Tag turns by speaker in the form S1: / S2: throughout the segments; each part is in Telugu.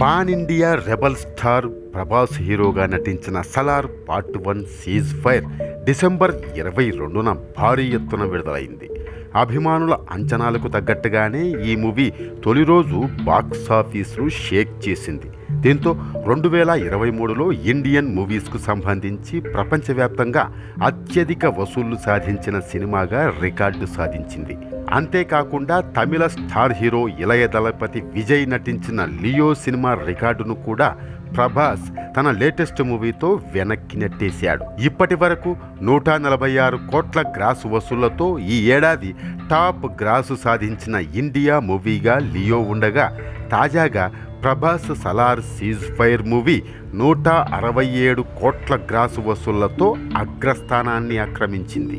S1: Pan India rebel star Prabhas హీరోగా నటించిన Salaar part one ceasefire December ఇరవై రెండున భారీ ఎత్తున విడుదలైంది. అభిమానుల అంచనాలకు తగ్గట్టుగానే ఈ మూవీ తొలి రోజు బాక్స్ ఆఫీసును షేక్ చేసింది. దీంతో రెండు వేల ఇరవై మూడులో ఇండియన్ మూవీస్కు సంబంధించి ప్రపంచవ్యాప్తంగా అత్యధిక వసూళ్ళు సాధించిన సినిమాగా రికార్డు సాధించింది. అంతేకాకుండా తమిళ స్టార్ హీరో ఇళయ దళపతి విజయ్ నటించిన లియో సినిమా రికార్డును కూడా ప్రభాస్ తన లేటెస్ట్ మూవీతో వెనక్కి నెట్టేశాడు. ఇప్పటి వరకు నూట నలభై ఆరు కోట్ల గ్రాసు వసూళ్ళతో ఈ ఏడాది టాప్ గ్రాసు సాధించిన ఇండియా మూవీగా లియో ఉండగా తాజాగా Prabhas Salaar cease fire movie నూట అరవై ఏడు కోట్ల గ్రాసు వసూళ్ళతో అగ్రస్థానాన్ని ఆక్రమించింది.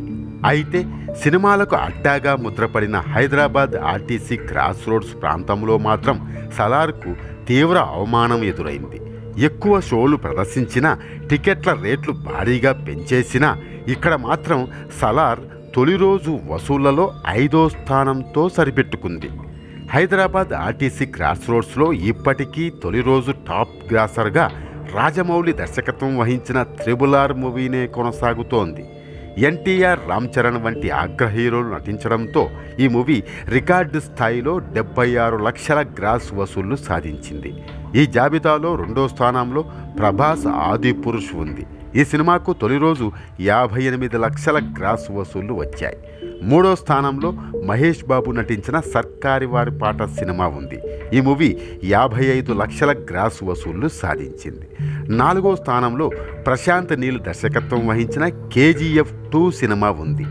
S1: అయితే సినిమాలకు అడ్డాగా ముద్రపడిన హైదరాబాద్ ఆర్టీసీ క్రాస్ రోడ్స్ ప్రాంతంలో మాత్రం సలార్కు తీవ్ర అవమానం ఎదురైంది. ఎక్కువ షోలు ప్రదర్శించినా టికెట్ల రేట్లు భారీగా పెంచేసినా ఇక్కడ మాత్రం సలార్ తొలి రోజు వసూళ్ళలో ఐదో స్థానంతో సరిపెట్టుకుంది. హైదరాబాద్ ఆర్టీసీ క్రాస్ రోడ్స్లో ఇప్పటికీ తొలి రోజు టాప్ గ్రాసర్గా రాజమౌళి దర్శకత్వం వహించిన త్రిబుల్ ఆర్ మూవీనే కొనసాగుతోంది. ఎన్టీఆర్ రామ్ చరణ్ వంటి అగ్ర హీరోలు నటించడంతో ఈ మూవీ రికార్డు స్థాయిలో డెబ్బై ఆరు లక్షల గ్రాస్ వసూళ్ళు సాధించింది. ఈ జాబితాలో రెండో స్థానంలో ప్రభాస్ ఆది పురుష్ ఉంది. ఈ సినిమాకు తొలి రోజు యాభై ఎనిమిది లక్షల గ్రాస్ వసూళ్ళు వచ్చాయి. మూడో స్థానంలో మహేష్ బాబు నటించిన సర్కారి వారి పాట సినిమా ఉంది. ఈ మూవీ యాభై ఐదు లక్షల గ్రాస్ వసూళ్ళు సాధించింది. నాలుగో స్థానంలో ప్రశాంత్ నీల్ దర్శకత్వం వహించిన కేజీఎఫ్ టూ సినిమా ఉంది.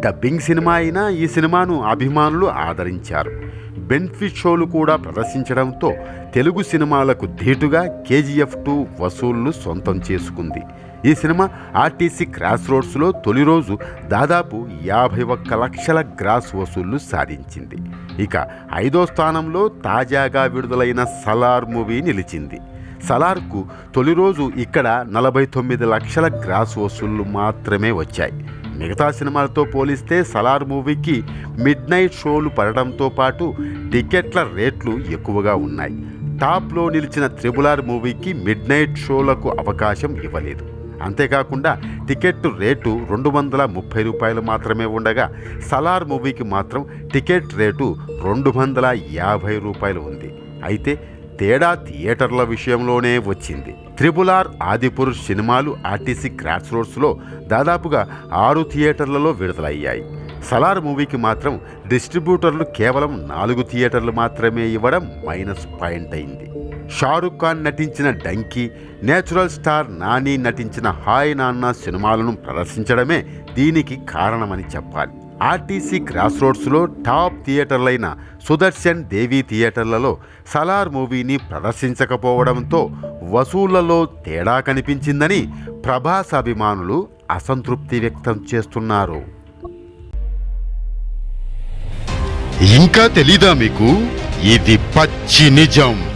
S1: డబ్బింగ్ సినిమా అయినా ఈ సినిమాను అభిమానులు ఆదరించారు. బెనిఫిట్ షోలు కూడా ప్రదర్శించడంతో తెలుగు సినిమాలకు ధీటుగా కేజీఎఫ్ టూ వసూళ్ళు సొంతం చేసుకుంది. ఈ సినిమా ఆర్టీసీ క్రాస్ రోడ్స్లో తొలి రోజు దాదాపు యాభై ఒక్క లక్షల గ్రాస్ వసూళ్ళు సాధించింది. ఇక ఐదో స్థానంలో తాజాగా విడుదలైన సలార్ మూవీ నిలిచింది. సలార్కు తొలి రోజు ఇక్కడ నలభై తొమ్మిది లక్షల గ్రాస్ వసూళ్ళు మాత్రమే వచ్చాయి. మిగతా సినిమాలతో పోలిస్తే సలార్ మూవీకి మిడ్ నైట్ షోలు పడడంతో పాటు టికెట్ల రేట్లు ఎక్కువగా ఉన్నాయి. టాప్లో నిలిచిన త్రిబులార్ మూవీకి మిడ్ నైట్ షోలకు అవకాశం ఇవ్వలేదు. అంతేకాకుండా టికెట్ రేటు రెండు వందల ముప్పై రూపాయలు మాత్రమే ఉండగా సలార్ మూవీకి మాత్రం టికెట్ రేటు రెండు వందల యాభై రూపాయలు ఉంది. అయితే తేడా థియేటర్ల విషయంలోనే వచ్చింది. త్రిబులార్ ఆదిపురుష్ సినిమాలు ఆర్టీసీ క్రాస్ రోడ్స్లో దాదాపుగా ఆరు థియేటర్లలో విడుదలయ్యాయి. సలార్ మూవీకి మాత్రం డిస్ట్రిబ్యూటర్లు కేవలం నాలుగు థియేటర్లు మాత్రమే ఇవ్వడం మైనస్ పాయింట్ అయింది. షారుఖ్ ఖాన్ నటించిన డంకీ నేచురల్ స్టార్ నాని నటించిన హాయ్ నాన్న సినిమాలను ప్రదర్శించడమే దీనికి కారణమని చెప్పాలి. ఆర్టీసీ క్రాస్ రోడ్స్లో టాప్ థియేటర్లైన సుదర్శన్ దేవి థియేటర్లలో సలార్ మూవీని ప్రదర్శించకపోవడంతో వసూళ్ళలో తేడా కనిపించిందని ప్రభాస్ అభిమానులు అసంతృప్తి వ్యక్తం చేస్తున్నారు. ఇంకా తెలీదా మీకు? ఇది పచ్చి నిజం.